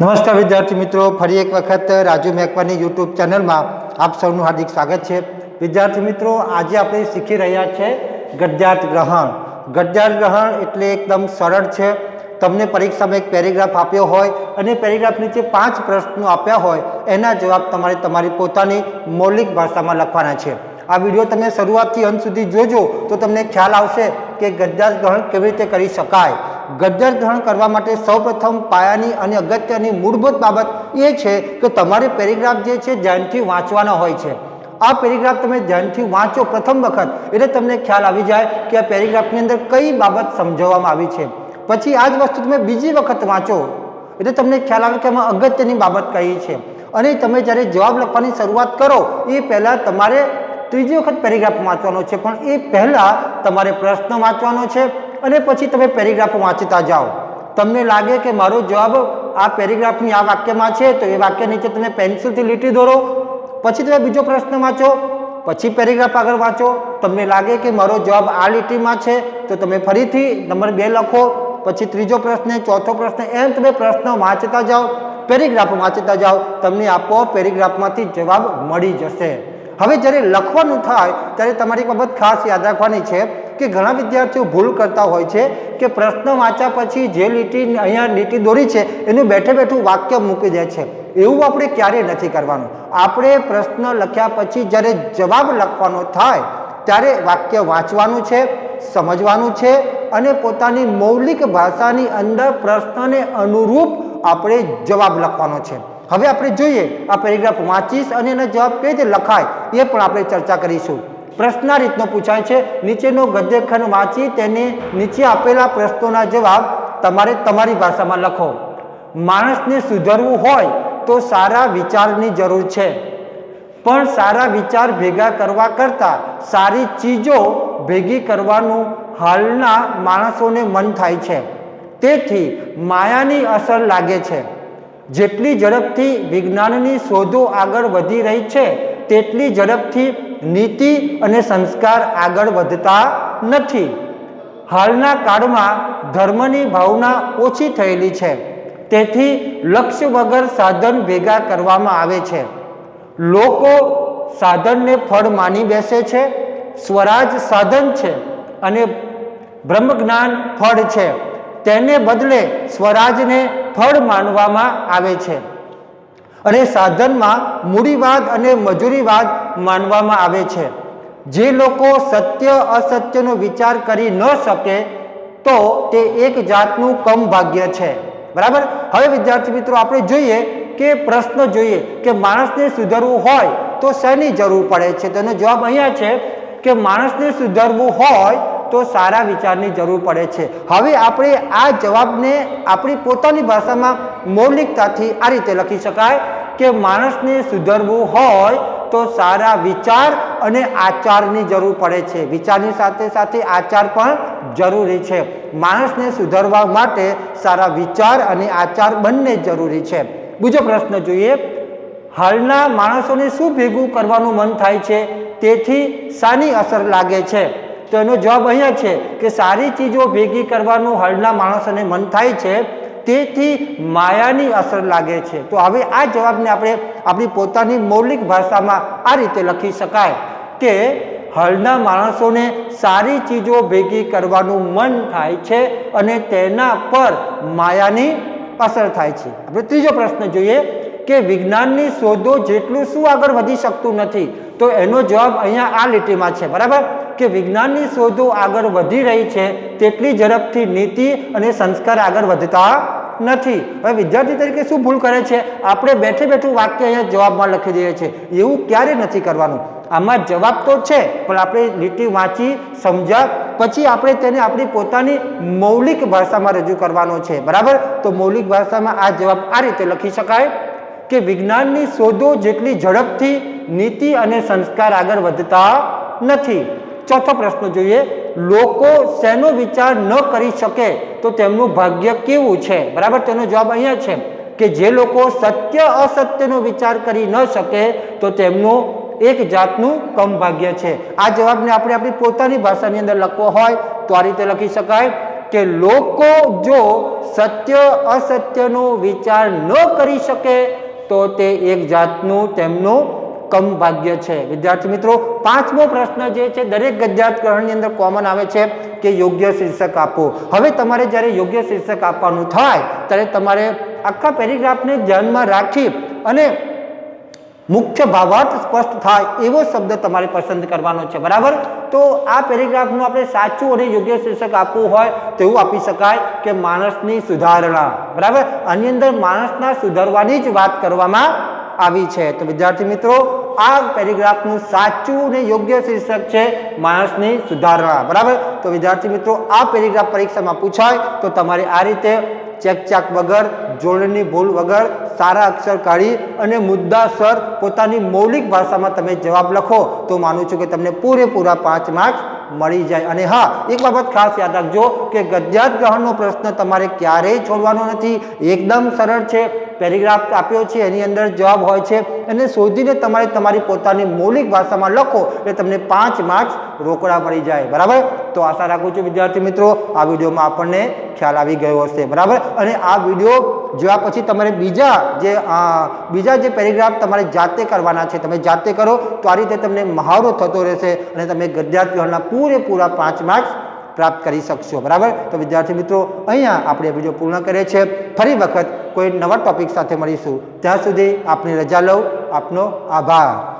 નમસ્કાર વિદ્યાર્થી મિત્રો, ફરી એક વખત રાજુ મેકવાની યુટ્યુબ ચેનલમાં આપ સૌનું હાર્દિક સ્વાગત છે. વિદ્યાર્થી મિત્રો, આજે આપણે શીખી રહ્યા છે ગદ્યાર્થ ગ્રહણ. ગદ્યાર્થ ગ્રહણ એટલે એકદમ સરળ છે. તમને પરીક્ષામાં એક પેરેગ્રાફ આપ્યો હોય અને પેરેગ્રાફ નીચે પાંચ પ્રશ્નો આપ્યા હોય, એના જવાબ તમારે તમારી પોતાની મૌલિક ભાષામાં લખવાના છે. આ વીડિયો તમે શરૂઆતથી અંત સુધી જોજો તો તમને ખ્યાલ આવશે કે ગદ્યાર્થ ગ્રહણ કેવી રીતે કરી શકાય. ગદ્યાર્થ ગ્રહણ કરવા માટે સૌપ્રથમ પાયાની અને અગત્યની મૂળભૂત બાબત એ છે કે તમારે પેરેગ્રાફ જે છે ધ્યાનથી વાંચવાનો હોય છે. આ પેરેગ્રાફ તમે ધ્યાનથી વાંચો પ્રથમ વખત, એટલે તમને ખ્યાલ આવી જાય કે આ પેરેગ્રાફની અંદર કઈ બાબત સમજાવવામાં આવી છે. પછી આ જ વસ્તુ તમે બીજી વખત વાંચો, એટલે તમને ખ્યાલ આવે કે આમાં અગત્યની બાબત કઈ છે. અને તમે જ્યારે જવાબ લખવાની શરૂઆત કરો, એ પહેલાં તમારે ત્રીજી વખત પેરેગ્રાફ વાંચવાનો છે, પણ એ પહેલાં તમારે પ્રશ્ન વાંચવાનો છે અને પછી તમે પેરેગ્રાફ વાંચતા જાઓ. તમને લાગે કે મારો જવાબ આ પેરેગ્રાફની આ વાક્યમાં છે, તો એ વાક્ય નીચે તમે પેન્સિલથી લીટી દોરો. પછી તમે બીજો પ્રશ્ન વાંચો. પછી પેરેગ્રાફ આગળ વાંચો. તમને લાગે કે મારો જવાબ આ લીટીમાં છે, તો તમે ફરીથી નંબર બે લખો. પછી ત્રીજો પ્રશ્ન, ચોથો પ્રશ્ન, એમ તમે પ્રશ્ન વાંચતા જાઓ. પેરેગ્રાફ વાંચતા જાઓ. તમને આપો પેરેગ્રાફમાંથી જવાબ મળી જશે. હવે જ્યારે લખવાનું થાય, ત્યારે તમારી બાબત ખાસ યાદ રાખવાની છે કે ઘણા વિદ્યાર્થીઓ ભૂલ કરતા હોય છે કે પ્રશ્ન વાંચ્યા પછી જે લીટી અહીંયા લીટી દોરી છે, એનું બેઠે બેઠું વાક્ય મૂકી દે છે. એવું આપણે ક્યારેય નથી કરવાનું. આપણે પ્રશ્ન લખ્યા પછી જ્યારે જવાબ લખવાનો થાય, ત્યારે વાક્ય વાંચવાનું છે, સમજવાનું છે અને પોતાની મૌલિક ભાષાની અંદર પ્રશ્નને અનુરૂપ આપણે જવાબ લખવાનો છે. હવે આપણે જોઈએ, આ પેરેગ્રાફ વાંચીશ અને એનો જવાબ કઈ રીતે લખાય, એ પણ આપણે ચર્ચા કરીશું. પ્રશ્ન રીતનો પૂછાય છે, નીચેનો ગદ્યખંડ વાંચી તેને નીચે આપેલા પ્રશ્નોના જવાબ તમારે તમારી ભાષામાં લખો. માણસને સુધરવું હોય તો સારા વિચારની જરૂર છે. પણ સારા વિચાર ભેગા કરવા કરતાં સારી ચીજો ભેગી કરવાનું હાલના માણસોને મન થાય છે. તેથી માયાની અસર લાગે છે. જેટલી ઝડપથી વિજ્ઞાનની શોધો આગળ વધી રહી છે, તેટલી ઝડપથી નીતિ અને સંસ્કાર આગળ વધતા નથી. હાલના કાળમાં ધર્મની ભાવના ઓછી થયેલી છે, તેથી લક્ષ્ય વગર સાધન ભેગા કરવામાં આવે છે. લોકો સાધનને ફળ માની બેસે છે, સ્વરાજ સાધન છે અને બ્રહ્મજ્ઞાન ફળ છે. તેને બદલે સ્વરાજને ફળ માનવામાં આવે છે. અને સાધનમાં મૂડીવાદ અને મજૂરીવાદ માનવામાં આવે છે. જે લોકો સત્ય અસત્યનો વિચાર કરી ન શકે, તો તે એક જાતનું કમ ભાગ્ય છે. બરાબર? હવે વિદ્યાર્થી મિત્રો, આપણે જોઈએ કે પ્રશ્ન જોઈએ કે માણસને સુધરવું હોય તો શેની જરૂર પડે છે? તેનો જવાબ અહીંયા છે કે માણસને સુધરવું હોય તો સારા વિચારની જરૂર પડે છે. હવે આપણે આ જવાબને આપણી પોતાની ભાષામાં મૌલિકતાથી આ રીતે લખી શકાય કે માણસને સુધરવું હોય તો સારા વિચાર અને આચારની જરૂર પડે છે. વિચારની સાથે સાથે આચાર પણ જરૂરી છે. માણસને સુધરવા માટે સારા વિચાર અને આચાર બંને જરૂરી છે. બીજો પ્રશ્ન જોઈએ, હાલના માણસોને શું ભેગું કરવાનું મન થાય છે? તેથી શાની અસર લાગે છે. તો એનો જવાબ અહીંયા છે કે સારી ચીજો ભેગી કરવાનું હળના માણસોને મન થાય છે, તેથી માયાની અસર લાગે છે. તો હવે આ જવાબને આપણે આપણી પોતાની મૌલિક ભાષામાં આ રીતે લખી શકાય કે હાલના માણસોને સારી ચીજો ભેગી કરવાનું મન થાય છે અને તેના પર માયાની અસર થાય છે. આપણે ત્રીજો પ્રશ્ન જોઈએ કે વિજ્ઞાનની શોધો જેટલું શું આગળ વધી શકતું નથી, તો એનો જવાબ અહીંયા આ લીટીમાં છે. બરાબર? કે વિજ્ઞાનની શોધો આગળ વધી રહી છે, તેટલી ઝડપથી નીતિ અને સંસ્કાર આગળ વધતા નથી. હવે વિદ્યાર્થી તરીકે શું ભૂલ કરે છે? આપણે બેઠે બેઠું વાક્ય અહીંયા જવાબમાં લખી દઈએ છીએ. એવું ક્યારે નથી કરવાનું? આમાં જવાબ તો છે, પણ આપણે લીટી વાંચી, સમજ્યા, પછી આપણે તેને આપણી પોતાની મૌલિક ભાષામાં રજૂ કરવાનો છે. બરાબર? તો મૌલિક ભાષામાં આ જવાબ આ રીતે લખી શકાય કે વિજ્ઞાનની શોધો જેટલી ઝડપથી નીતિ અને સંસ્કાર આગળ વધતા નથી. ચોથો પ્રશ્ન જોઈએ. લોકો શેનો વિચાર ન કરી શકે તો તેમનું ભાગ્ય કેવું છે? બરાબર? તેનો જવાબ અહીંયા છે કે જે લોકો સત્ય અસત્યનો વિચાર કરી ન શકે તો તેમનું એક જાતનું કમ ભાગ્ય છે. આ જવાબને આપણે આપણી પોતાની ભાષાની અંદર લખવો હોય તો આ રીતે લખી શકાય કે લોકો જો સત્ય અસત્યનો વિચાર ન કરી શકે તો તે એક જાતનું તેમનું કમ ભાગ્ય છે. વિદ્યાર્થી મિત્રો, પાંચમો પ્રશ્ન જે છે, દરેક ગદ્યાર્થ ગ્રહણની અંદર કોમન આવે છે કે યોગ્ય શીર્ષક આપો. હવે તમારે જ્યારે યોગ્ય શીર્ષક આપવાનું થાય, ત્યારે તમારે આખા પેરેગ્રાફને ધ્યાનમાં રાખી અને મુખ્ય ભાવાર્થ સ્પષ્ટ થાય એવો શબ્દ તમારે પસંદ કરવાનો છે. બરાબર? તો આ પેરેગ્રાફનું આપણે સાચું અને યોગ્ય શીર્ષક આપવું હોય, તો એવું આપી શકાય કે માણસની સુધારણા. બરાબર? આની અંદર માણસના સુધારવાની જ વાત કરવામાં આવી છે. તો વિદ્યાર્થી મિત્રો આ પેરેગ્રાફનું સાચું અને યોગ્ય શીર્ષક છે માણસની સુધારણા. બરાબર? તો વિદ્યાર્થી મિત્રો, આ પેરેગ્રાફ પરીક્ષામાં પૂછાય તો તમારે આ રીતે ચેકચાક વગર, જોડણી ભૂલ વગર, સારા અક્ષર કાઢી અને મુદ્દાસર પોતાની મૌલિક ભાષામાં તમે જવાબ લખો. તો માનું છું કે તમને પૂરેપૂરા પાંચ માર્ક્સ મળી જાય. અને હા, એક બાબત ખાસ યાદ રાખજો કે ગદ્યાત ગ્રહણનો પ્રશ્ન તમારે ક્યારેય છોડવાનો નથી. એકદમ સરળ છે. પેરેગ્રાફ આપ્યો છે. એની અંદર જવાબ હોય છે. એને શોધીને તમારે તમારી પોતાની મૌલિક ભાષામાં લખો એટલે તમને પાંચ માર્ક્સ રોકડા મળી જાય. બરાબર? તો આશા રાખું છું વિદ્યાર્થી મિત્રો, આ વિડીયોમાં આપણને ખ્યાલ આવી ગયો હશે. બરાબર? અને આ વીડિયો જોયા પછી તમારે બીજા જે બીજા જે પેરેગ્રાફ તમારે જાતે કરવાના છે, તમે જાતે કરો, તો આ રીતે તમને મહાવરો થતો રહેશે અને તમે ગદ્યાર્થીઓના પૂરેપૂરા પાંચ માર્ક્સ પ્રાપ્ત કરી શકશો. બરાબર? તો વિદ્યાર્થી મિત્રો, અહીંયા આપણે વીડિયો પૂર્ણ કરીએ છીએ. ફરી વખત કોઈ નવા ટોપિક સાથે મળીશું. ત્યાં સુધી આપની રજા લઉં. આપનો આભાર.